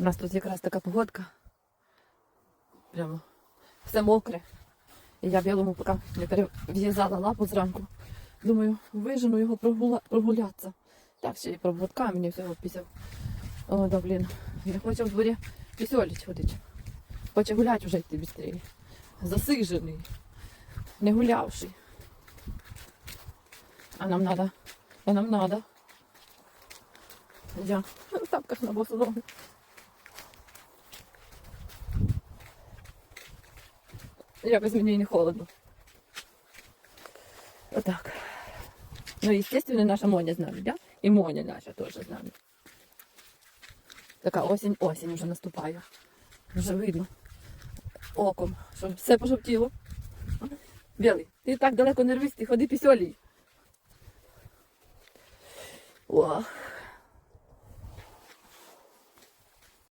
У нас тут якраз така погодка. Прямо все мокре. І я білому поки не перев'язала лапу зранку. Думаю, вижену його прогула... прогулятися. Так, ще й проводка мені всього пісяв. О, да, блін. Не хоче в дворі пісьоліч ходить. Хоче гуляти вже йти швидше. Засижений. Не гулявший. А нам надо. А нам надо. Я в тапках на босу ногу. Якось мені і не холодно. Отак. Ну, естественно, наша Моня з нами, да? І Моня наша теж з нами. Така осінь-осінь вже наступає. Вже видно оком, що все пожовтіло. Білий, ти так далеко не рвись, ти ходи пісьолій. О,